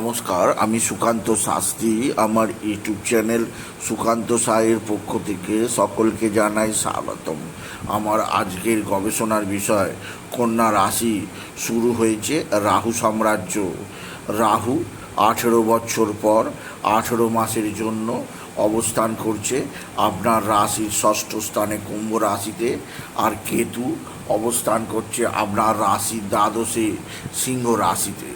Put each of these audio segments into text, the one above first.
নমস্কার, আমি সুকান্ত শাস্ত্রী। আমার ইউটিউব চ্যানেল সুকান্ত সাহের পক্ষ থেকে সকলকে জানাই স্বাগতম। আমার আজকের গবেষণার বিষয়, কন্যা রাশি শুরু হয়েছে রাহু সাম্রাজ্য। রাহু আঠেরো বছর পর আঠেরো মাসের জন্য অবস্থান করছে। আপনার রাশির ষষ্ঠ স্থানে কুম্ভ রাশিতে আর কেতু অবস্থান করছে আপনার রাশির দ্বাদশে সিংহ রাশিতে।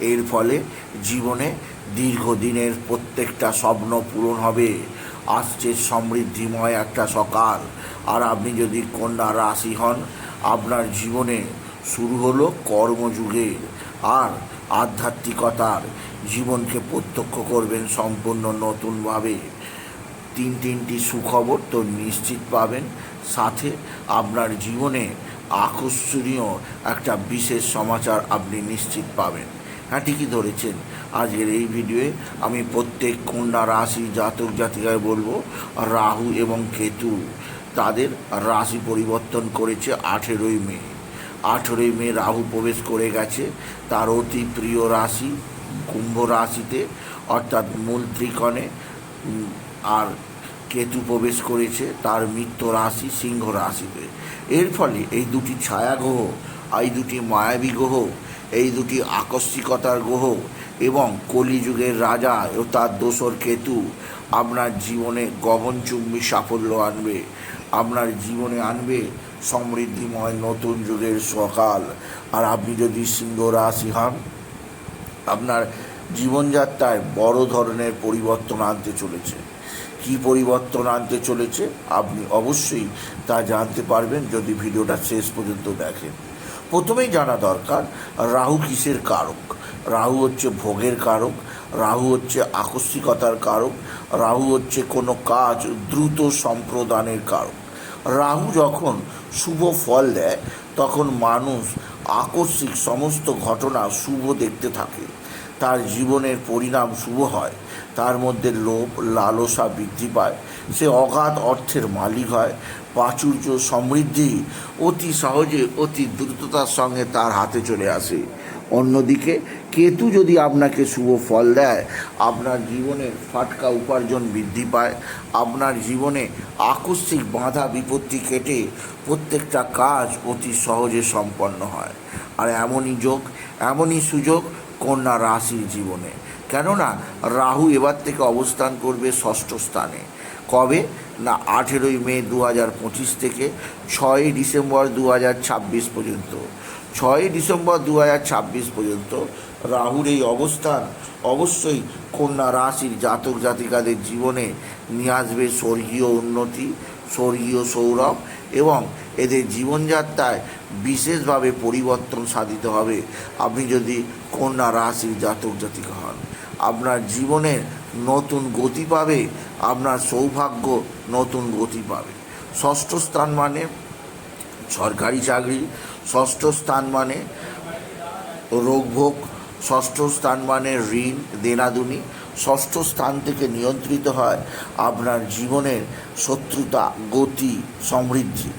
এর ফলে জীবনে দীর্ঘদিনের প্রত্যেকটা স্বপ্ন পূরণ হবে। আসছে সমৃদ্ধিময় একটা সকাল। আর আপনি যদি কন্যা রাশি হন, আপনার জীবনে শুরু হলো কর্মযুগের আর আধ্যাত্মিকতার জীবনকে প্রত্যক্ষ করবেন সম্পূর্ণ নতুনভাবে। তিন তিনটি সুখবর তো নিশ্চিত পাবেন। সাথে আপনার জীবনে আকর্ষণীয় একটা বিশেষ সমাচার আপনি নিশ্চিত পাবেন। হ্যাঁ ঠিকই ধরেছেন। আজকের এই ভিডিওয়ে আমি প্রত্যেক কন্যা, রাশি, জাতক, জাতিকায় বলব, রাহু এবং কেতু তাদের রাশি পরিবর্তন করেছে আঠেরোই মে। আঠেরোই মে রাহু প্রবেশ করে গেছে। তার অতি প্রিয় রাশি কুম্ভ রাশিতে, অর্থাৎ মূল ত্রিকোণে আর কেতু প্রবেশ করেছে তার মিত্র রাশি সিংহ রাশিতে। এর ফলে এই দুটি ছায়া গ্রহ, এই দুটি মায়াবী গ্রহ এই দুটি আকস্মিকতার গ্রহ এবং কলিযুগের রাজা ও তার দোসর কেতু আপনার জীবনে গগনচুম্বী সাফল্য আনবে। আপনার জীবনে আনবে সমৃদ্ধিময় নতুন যুগের সকাল। আর আপনি যদি সিংহ রাশি হন, আপনার জীবনযাত্রায় বড় ধরনের পরিবর্তন আনতে চলেছে। কি পরিবর্তন আনতে চলেছে? আপনি অবশ্যই তা জানতে পারবেন যদি ভিডিওটা শেষ পর্যন্ত দেখেন। প্রথমেই জানা দরকার, রাহু কিসের কারক? রাহু হচ্ছে ভোগের কারক, রাহু হচ্ছে আকস্মিকতার কারক, রাহু হচ্ছে কোনো কাজ দ্রুত সম্প্রদানের কারক। রাহু যখন শুভ ফল দেয়, তখন মানুষ আকস্মিক সমস্ত ঘটনা শুভ দেখতে থাকে। তার জীবনের পরিণাম শুভ হয়, তার মধ্যে লোভ, লালসা বৃদ্ধি পায়, সে অগাধ অর্থের মালিক হয় প্রাচুর্য সমৃদ্ধি অতি সহজে, অতি দ্রুততার সঙ্গে তার হাতে চলে আসে। অন্যদিকে, কেতু যদি আপনাকে শুভ ফল দেয়, আপনার জীবনের ফাটকা উপার্জন বৃদ্ধি পায়, আপনার জীবনে আকস্মিক বাধা বিপত্তি কেটে প্রত্যেকটা কাজ অতি সহজে সম্পন্ন হয়। আর এমনই যোগ, এমনই সুযোগ কন্যা রাশির জীবনে। কেননা, রাহু এবার থেকে অবস্থান করবে ষষ্ঠ স্থানে। কবে? না, আঠেরোই মে দু হাজার পঁচিশ থেকে ছয়ই ডিসেম্বর দু হাজার ছাব্বিশ পর্যন্ত। ছয়ই ডিসেম্বর দু হাজার ছাব্বিশ পর্যন্ত রাহুর এই অবস্থান অবশ্যই কন্যা রাশির জাতক জাতিকাদের জীবনে নিয়ে আসবে স্বর্গীয় উন্নতি, স্বর্গীয় সৌরভ এবং এদের জীবনযাত্রায় বিশেষভাবে পরিবর্তন সাধিত হবে। আপনি যদি কন্যা রাশির জাতক জাতিকা হন, আপনার জীবনে নতুন গতি পাবে, আপনার সৌভাগ্য নতুন গতি পাবে। ষষ্ঠ স্থান মানে সরকারি চাকরি, ষষ্ঠ স্থান মানে রোগভোগ ষষ্ঠ স্থান মানে ঋণ, দেনাদুনি, ষষ্ঠ স্থান থেকে নিয়ন্ত্রিত হয় আপনার জীবনের শত্রুতা, গতি, সমৃদ্ধি।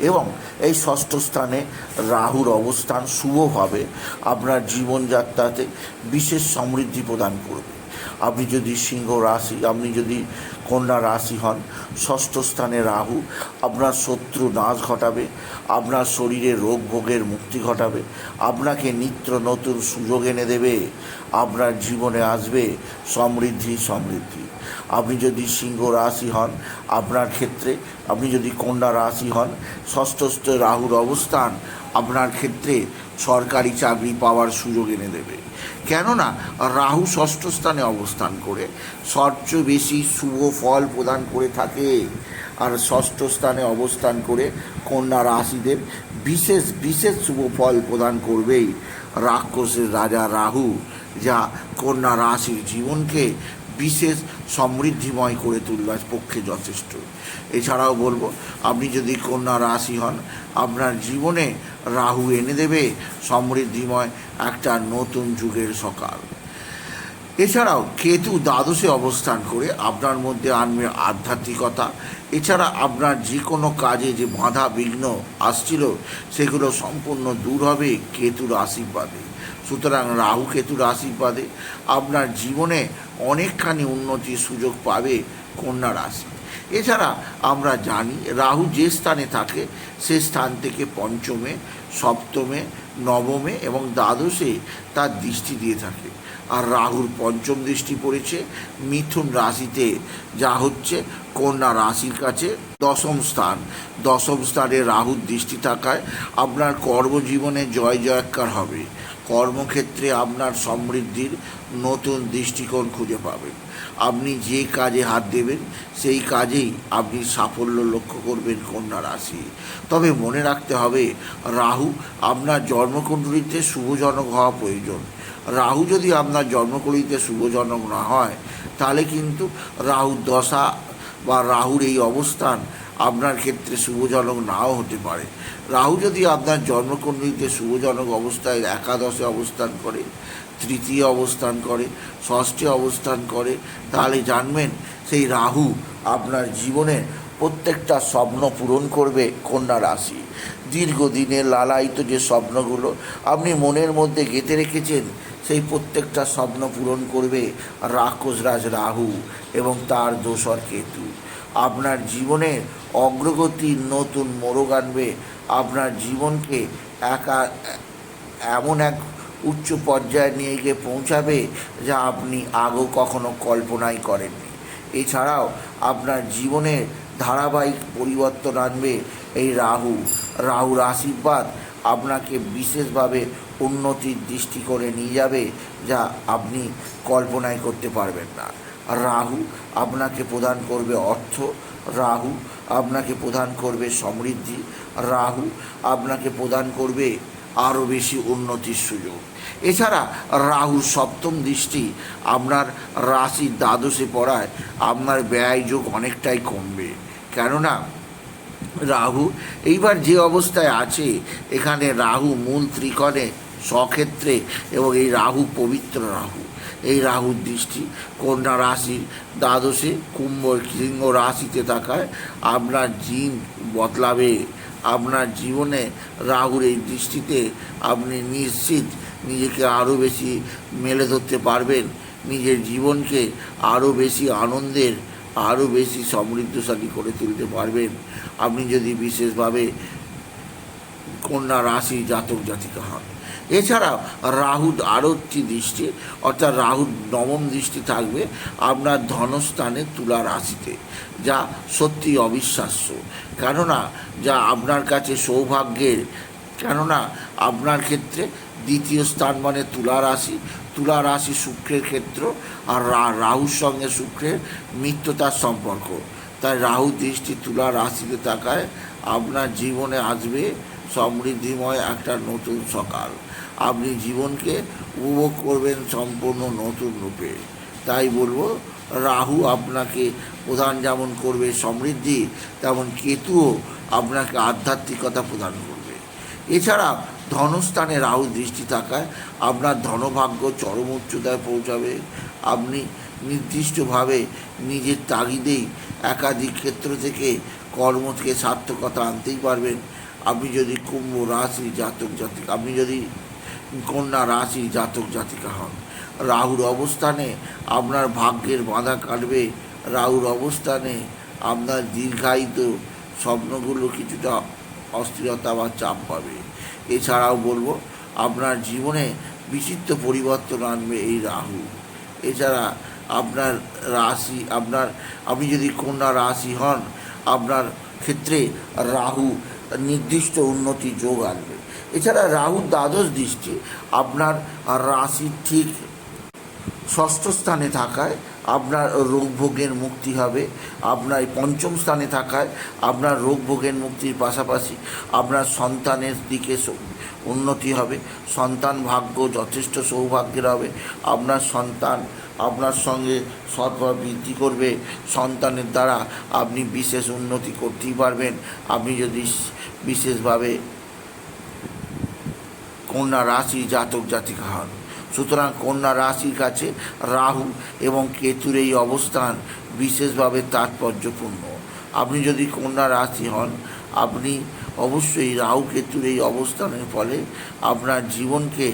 এবং এই ষষ্ঠ স্থানে রাহুর অবস্থান শুভভাবে আপনার জীবনযাত্রাতে বিশেষ সমৃদ্ধি প্রদান করবে। আপনি যদি সিংহ রাশি, আপনি যদি কন্যা রাশি হন, ষষ্ঠ স্থানে রাহু, আপনার শত্রু নাশ ঘটাবে, আপনার শরীরে রোগ ভোগের মুক্তি ঘটাবে, আপনাকে নিত্য নতুন সুযোগ এনে দেবে, আপনার জীবনে আসবে সমৃদ্ধি সমৃদ্ধি। আপনি যদি সিংহ রাশি হন, আপনার ক্ষেত্রে, আপনি যদি কন্যা রাশি হন ষষ্ঠস্থ রাহুর অবস্থান আপনার ক্ষেত্রে সরকারি চাকরি পাওয়ার সুযোগ এনে দেবে। কেননা, রাহু ষষ্ঠ স্থানে অবস্থান করে, সবচেয়ে বেশি শুভ ফল প্রদান করে থাকে। আর ষষ্ঠ স্থানে অবস্থান করে কন্যা রাশিদের বিশেষ বিশেষ শুভ ফল প্রদান করবেই রাক্ষসের রাজা রাহু, যা কন্যা রাশির জীবনকে বিশেষ সমৃদ্ধিময় করে তুলবার পক্ষে যথেষ্ট। এছাড়াও বলব, আপনি যদি কন্যা রাশি হন, আপনার জীবনে রাহু এনে দেবে সমৃদ্ধিময় একটা নতুন যুগের সকাল। এছাড়াও, কেতু দ্বাদশে অবস্থান করে আপনার মধ্যে আনবে আধ্যাত্মিকতা এছাড়া আপনার যে কোনো কাজে যে বাধা বিঘ্ন আসছিল, সেগুলো সম্পূর্ণ দূর হবে কেতুর আশীর্বাদে। সুতরাং রাহু কেতুর আশীর্বাদে আপনার জীবনে অনেকখানি উন্নতির সুযোগ পাবে কন্যা রাশি। এছাড়া আমরা জানি রাহু যে স্থানে থাকে, সে স্থান থেকে পঞ্চমে, সপ্তমে, নবমে এবং দ্বাদশে তার দৃষ্টি দিয়ে থাকে। আর রাহুর পঞ্চম দৃষ্টি পড়েছে মিথুন রাশিতে, যা হচ্ছে কন্যা রাশির কাছে দশম স্থান। দশম স্থানে রাহুর দৃষ্টি থাকায় আপনার কর্মজীবনে জয় জয়কার হবে। কর্মক্ষেত্রে আপনার সমৃদ্ধির নতুন দৃষ্টিকোণ খুঁজে পাবেন। আপনি যে কাজে হাত দেবেন, সেই কাজেই আপনি সাফল্য লক্ষ্য করবেন কন্যা রাশি। তবে মনে রাখতে হবে, রাহু আপনার জন্মকুণ্ডলিতে শুভজনক হওয়া প্রয়োজন। রাহু যদি আপনার জন্মকুণ্ডলিতে শুভজনক না হয়, তাহলে কিন্তু রাহুর দশা বা রাহুর এই অবস্থান আপনার ক্ষেত্রে শুভজনক নাও হতে পারে। রাহু যদি আপনার জন্মকুণ্ডলিতে শুভজনক অবস্থায় একাদশে অবস্থান করে, তৃতীয় অবস্থান করে, ষষ্ঠে অবস্থান করে, তাহলে জানবেন সেই রাহু আপনার জীবনে প্রত্যেকটা স্বপ্ন পূরণ করবে কন্যা রাশি। দীর্ঘদিনের লালায়িত যে স্বপ্নগুলো আপনি মনের মধ্যে গেঁথে রেখেছেন, সেই প্রত্যেকটা স্বপ্ন পূরণ করবে রাক্ষসরাজ রাহু এবং তার দোসর কেতু। আপনার জীবনের অগ্রগতির নতুন মোড়ক আনবে। আপনার জীবনকে একা, এমন এক উচ্চ পর্যায়ে নিয়ে গিয়ে পৌঁছাবে যা আপনি আগেও কখনো কল্পনাই করেননি। এছাড়াও আপনার জীবনের ধারাবাহিক পরিবর্তন আনবে এই রাহু। রাহুর আশীর্বাদ আপনাকে বিশেষভাবে উন্নতির দৃষ্টি করে নিয়ে যাবে যা আপনি কল্পনাই করতে পারবেন না। রাহু আপনাকে প্রদান করবে অর্থ, রাহু আপনাকে প্রদান করবে সমৃদ্ধি, রাহু আপনাকে প্রদান করবে আরও বেশি উন্নতির সুযোগ। এছাড়া রাহুর সপ্তম দৃষ্টি আপনার রাশির দ্বাদশে পড়ায় আপনার ব্যয় যোগ অনেকটাই কমবে। কেননা রাহু এইবার যে অবস্থায় আছে, এখানে রাহু মূল ত্রিকোণে স্বক্ষেত্রে এবং এই রাহু পবিত্র রাহু। এই রাহুর দৃষ্টি, কন্যা রাশির দ্বাদশে কুম্ভ সিংহ রাশিতে থাকায় আপনার জিন বদলাবে। আপনার জীবনে রাহুর এই দৃষ্টিতে আপনি নিশ্চিত নিজেকে আরও বেশি মেলে ধরতে পারবেন। নিজের জীবনকে আরও বেশি আনন্দের আরও বেশি সমৃদ্ধশালী করে তুলতে পারবেন। আপনি যদি বিশেষভাবে কন্যা রাশি জাতক জাতিকা হন এছাড়াও আরও একটি দৃষ্টি, অর্থাৎ রাহুর নবম দৃষ্টি থাকবে আপনার ধনস্থানে তুলা রাশিতে, যা সত্যি অবিশ্বাস্য। কেননা, যা আপনার কাছে সৌভাগ্যের, কেননা আপনার ক্ষেত্রে দ্বিতীয় স্থান মানে তুলা রাশি তুলা রাশি শুক্রের ক্ষেত্র আর রাহুর সঙ্গে শুক্রের মিত্রতার সম্পর্ক। তাই রাহু দৃষ্টি তুলা রাশিতে থাকায় আপনার জীবনে আসবে সমৃদ্ধিময় একটা নতুন সকাল। আপনি জীবনকে উপভোগ করবেন সম্পূর্ণ নতুন রূপে। তাই বলব, রাহু আপনাকে প্রদান যেমন করবে সমৃদ্ধি, তেমন কেতুও আপনাকে আধ্যাত্মিকতা প্রদান করবে। এছাড়া ধনস্থানে রাহু দৃষ্টি থাকায় আপনার ধনভাগ্য চরম উচ্চতায় পৌঁছাবে। আপনি নির্দিষ্টভাবে নিজের তাগিদেই একাধিক ক্ষেত্র থেকে কর্ম থেকে সার্থকতা আনতেই পারবেন। আপনি যদি কুম্ভ, রাশি, জাতক, জাতিকা, আপনি যদি কন্যা রাশি জাতক জাতিকা হন। রাহুর অবস্থানে আপনার ভাগ্যের বাঁধা কাটবে। রাহুর অবস্থানে আপনার দীর্ঘায়িত স্বপ্নগুলো কিছুটা অস্থিরতা বা চাপ পাবে। এছাড়াও বলব, আপনার জীবনে বিচিত্র পরিবর্তন আনবে এই রাহু। এছাড়া আপনার রাশি, আপনার, আপনি যদি কন্যা রাশি হন, আপনার ক্ষেত্রে রাহু নির্দিষ্ট উন্নতি যোগ আনবে। এছাড়া রাহু দ্বাদশ দৃষ্টি, আপনার রাশির ঠিক ষষ্ঠ স্থানে থাকায় আপনার রোগ ভোগের মুক্তি হবে, আপনার পঞ্চম স্থানে থাকায় আপনার রোগ ভোগের মুক্তির পাশাপাশি আপনার সন্তানের দিকে উন্নতি হবে, সন্তান ভাগ্য যথেষ্ট সৌভাগ্যের হবে, আপনার সন্তান আপনার সঙ্গে সৎভাবে বৃদ্ধি করবে, সন্তানের দ্বারা আপনি বিশেষ উন্নতি করতেই পারবেন, আপনি যদি বিশেষভাবে কন্যা রাশি জাতক জাতিকা হন সুতরাং কন্যা রাশির কাছে রাহু এবং কেতুর এই অবস্থান বিশেষভাবে তাৎপর্যপূর্ণ। আপনি যদি কন্যা রাশি হন, আপনি অবশ্যই রাহু কেতুর এই অবস্থানের ফলে আপনার জীবনকে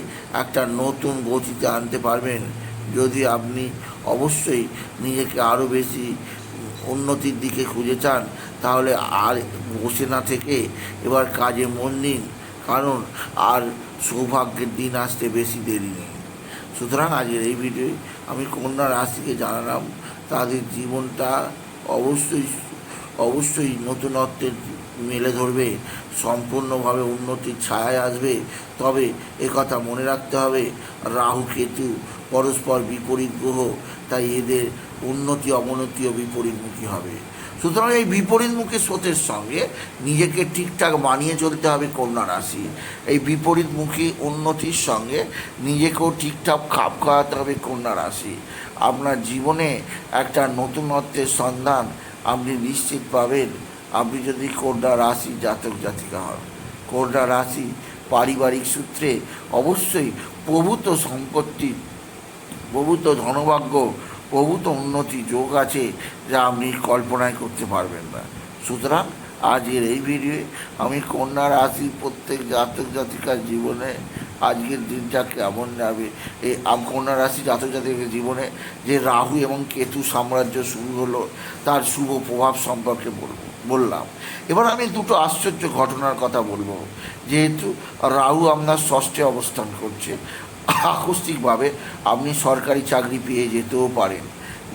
একটা নতুন গতিতে আনতে পারবেন। যদি আপনি অবশ্যই নিজেকে আরও বেশি উন্নতির দিকে খুঁজে চান, তাহলে আর বসে না থেকে এবার কাজে মন দিন। কারণ আর সৌভাগ্যের দিন আসতে বেশি দেরি নেই। সুতরাং আজকের এই ভিডিওয় আমি কন্যা রাশিকে জানালাম, তাদের জীবনটা অবশ্যই অবশ্যই নতুনত্বের মেলে ধরবে, সম্পূর্ণভাবে উন্নতির ছায়ায় আসবে। তবে কথা মনে রাখতে হবে, রাহু কেতু পরস্পর বিপরীত গ্রহ, তাই এদের উন্নতি অবনতিও বিপরীতমুখী হবে। সুতরাং এই বিপরীতমুখী স্রোতের সঙ্গে নিজেকে ঠিকঠাক মানিয়ে চলতে হবে কন্যা রাশি। এই বিপরীতমুখী উন্নতির সঙ্গে নিজেকেও ঠিকঠাক খাপ খাওয়াতে হবে কন্যা রাশি। আপনার জীবনে একটা নতুনত্বের সন্ধান আপনি নিশ্চিত পাবেন। আপনি যদি কন্যা রাশি জাতক জাতিকা হন, কন্যা রাশি পারিবারিক সূত্রে অবশ্যই প্রভূত সম্পত্তি, প্রভূত ধনভাগ্য প্রভূত উন্নতি, যোগ আছে যা আপনি কল্পনায় করতে পারবেন না। সুতরাং আজকের এই ভিডিওয়ে আমি কন্যা রাশির প্রত্যেক জাতক জাতিকার জীবনে আজকের দিনটা কেমন যাবে? এই কন্যা রাশি জাতক জাতিকার জীবনে যে রাহু এবং কেতু সাম্রাজ্য শুরু হলো, তার শুভ প্রভাব সম্পর্কে বলব, বললাম। এবার আমি দুটো আশ্চর্য ঘটনার কথা বলব। যেহেতু রাহু আপনার ষষ্ঠে অবস্থান করছে আকস্মিকভাবে আপনি সরকারি চাকরি পেয়ে যেতেও পারেন।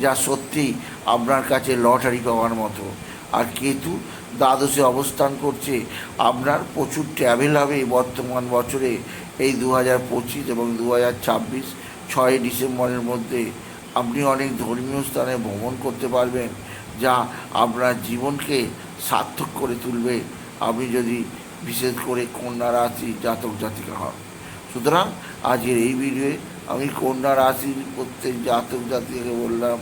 যা সত্যিই আপনার কাছে লটারি পাওয়ার মতো। আর কেতু দ্বাদশে অবস্থান করছে। আপনার প্রচুর ট্রাভেল হবে বর্তমান বছরে। এই দু হাজার পঁচিশ এবং দু হাজার ছাব্বিশ ছয় ডিসেম্বরের মধ্যে আপনি অনেক ধর্মীয় স্থানে ভ্রমণ করতে পারবেন। যা আপনার জীবনকে সার্থক করে তুলবে। আপনি যদি বিশেষ করে কন্যা রাশি জাতক জাতিকা হন। সুতরাং আজকের এই ভিডিওয়ে আমি কন্যা রাশির প্রত্যেক জাতক জাতিকে বললাম,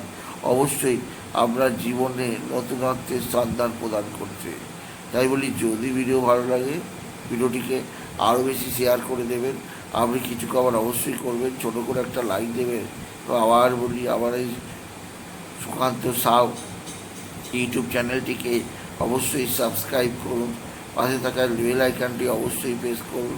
অবশ্যই আপনার জীবনে নতুনত্বের সন্ধান প্রদান করছে তাই বলি, যদি ভিডিও ভালো লাগে ভিডিওটিকে আরও বেশি শেয়ার করে দেবেন। আপনি কিছু খাবার অবশ্যই করবেন, ছোটো করে একটা লাইক দেবেন। তো আবার বলি আবার এই সুকান্ত সাউ ইউটিউব চ্যানেলটিকে অবশ্যই সাবস্ক্রাইব করুন। পাশে থাকা বেল আইকনটি অবশ্যই প্রেস করুন।